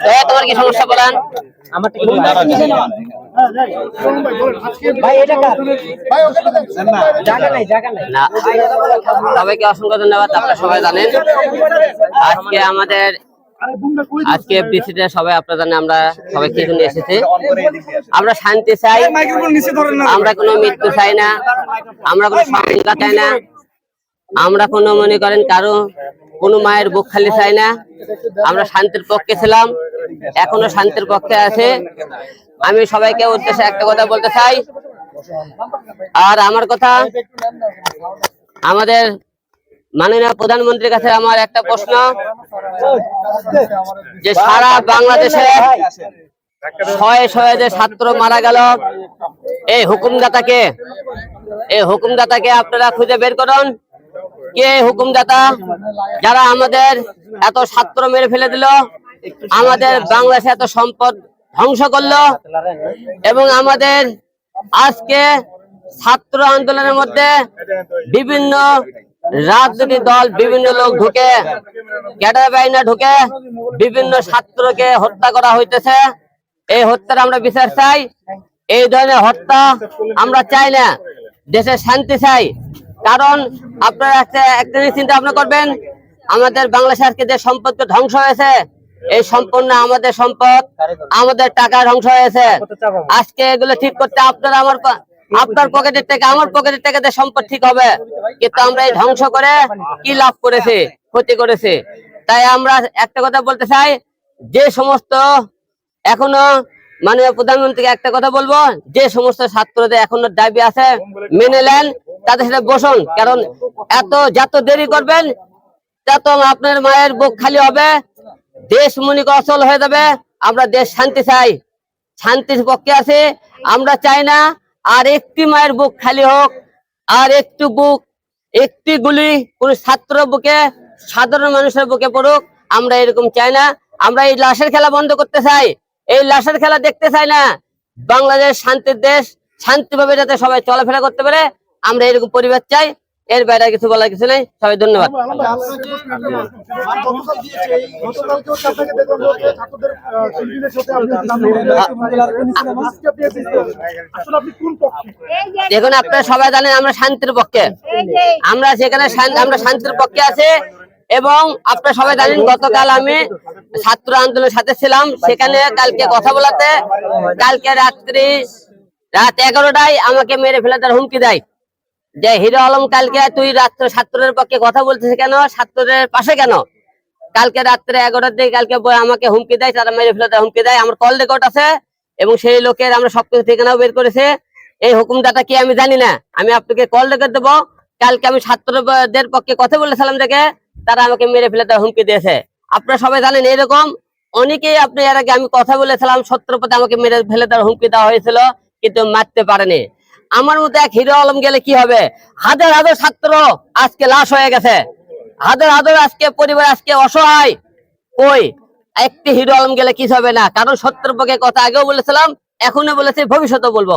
ভাইয়া, তোমার কি সমস্যা বলেন? না সবাইকে অসংখ্য ধন্যবাদ আপনারা সবাই জানেন। আজকে আমাদের আজকে বিসিতে সবাই আপনারা জানেন আমরা সবাই কি জন্য এসেছি। আমরা শান্তি চাই। আমরা কোনো মৃত্যু চাই না। আমরা কোনো সংহিতা চাই না। আমরা কোনো মনে করেন কারও কোনো মায়ের বুক খালি চাই না। আমরা শান্তির পক্ষে ছিলাম এখনও শান্তির পক্ষে আছে। আমি সবাইকে উদ্দেশ্যে একটা কথা বলতে চাই। আর আমার কথা আমাদের মাননীয় প্রধানমন্ত্রীর কাছে আমার একটা প্রশ্ন, যে সারা বাংলাদেশে শয়ে শয়ে যে ছাত্র মারা গেল। এই হুকুমদাতাকে এই হুকুমদাতাকে আপনারা খুঁজে বের করুন। কে হুকুমদাতা? যারা আমাদের এত ছাত্র মেরে ফেলে দিল, আমাদের বাংলাদেশে এত সম্পদ ধ্বংস করল, এবং আমাদের আজকে ছাত্র আন্দোলনের মধ্যে বিভিন্ন রাজনৈতিক দল বিভিন্ন লোক ঢুকে, ক্যাডার বাহিনী ঢুকে, বিভিন্ন ছাত্রকে হত্যা করা হইতেছে। এই হত্যার আমরা বিচার চাই। এই ধরনের হত্যা আমরা চাই না। দেশে শান্তি চাই। কারণ আপনারা একটা চিন্তা ভাবনা করবেন, আমাদের বাংলাদেশে আজকে যে সম্পদ ধ্বংস হয়েছে, এই সম্পূর্ণ আমাদের সম্পদ, আমাদের টাকা ধ্বংস হয়েছে। আজকে এগুলো ঠিক করতে আপনার আমার আপনার পকেটের থেকে, আমার পকেটের থেকে সম্পদ ঠিক হবে, কিন্তু আমরা এই ধ্বংস করে কি লাভ করেছে, ক্ষতি করেছে? তাই আমরা একটা কথা বলতে চাই, যে সমস্ত এখনও মাননীয় প্রধানমন্ত্রীকে একটা কথা বলব, যে সমস্ত ছাত্রদের এখনও দাবি আছে, মেনে নেন, তাদের সাথে বসুন, কারণ এত যত দেরি করবেন, তত আপনার মায়ের বুক খালি হবে, দেশ মনিক অচল হয়ে যাবে, আমরা দেশ শান্তি চাই, শান্তির পক্ষে আছে, আমরা চাই না আর একটি মায়ের বুক খালি হোক, আর একটু বুক, একটি গুলি কোন ছাত্র বুকে, সাধারণ মানুষের বুকে পড়ুক, আমরা এরকম চাই না। আমরা এই লাশের খেলা বন্ধ করতে চাই। এই লাশের খেলা দেখতে চাই না। বাংলাদেশ শান্তির দেশ, শান্তিভাবে যাতে সবাই চলাফেরা করতে পারে, আমরা এরকম পরিবার চাই। এর বাইরে কিছু বলার কিছু নেই। সবাই ধন্যবাদ। পক্ষে? দেখুন আপনারা সবাই জানেন আমরা শান্তির পক্ষে। আমরা সেখানে আমরা শান্তির পক্ষে আছে এবং আপনারা সবাই জানেন গতকাল আমি ছাত্র আন্দোলনের সাথে ছিলাম। সেখানে কালকে কথা বলাতে কালকে রাত্রি রাত এগারোটায় আমাকে মেরে ফেলে তার হুমকি দেয়। যে হিরো আলম কালকে তুই রাত্র ছাত্রদের পক্ষে কথা বলতেছিস কেন? ছাত্রদের পাশে কেন? কালকে রাত্রে এগারোটার দিকে কালকে বই আমাকে হুমকি দেয়, তারা মেরে ফেলে হুমকি দেয়। আমার কল রেকর্ড আছে এবং সেই লোকের আমরা সবকিছু ঠিকানাও বের করেছে। এই হুকুমদাতা কি আমি জানি না। আমি আপনাকে কল রেখে দেবো। কালকে আমি ছাত্রদের পক্ষে কথা বলেছিলাম দেখে তারা আমাকে মেরে ফেলে তার হুমকি দিয়েছে। আপনারা সবাই জানেন এরকম। অনেকেই আপনি এর আগে আমি কথা বলেছিলাম সত্তর পথে আমাকে মেরে ফেলে তার হুমকি দেওয়া হয়েছিল, কিন্তু মারতে পারেনি। আমার মতো এক হিরো আলম গেলে কি হবে? হাজার হাজার ছাত্র আজকে লাশ হয়ে গেছে। হাজার হাজার আজকে পরিবার আজকে অসহায়। কই? একটি হিরো আলম গেলে কি হবে না। কারণ সত্তর পক্ষে কথা আগেও বলেছিলাম এখনও বলেছি ভবিষ্যতে বলব।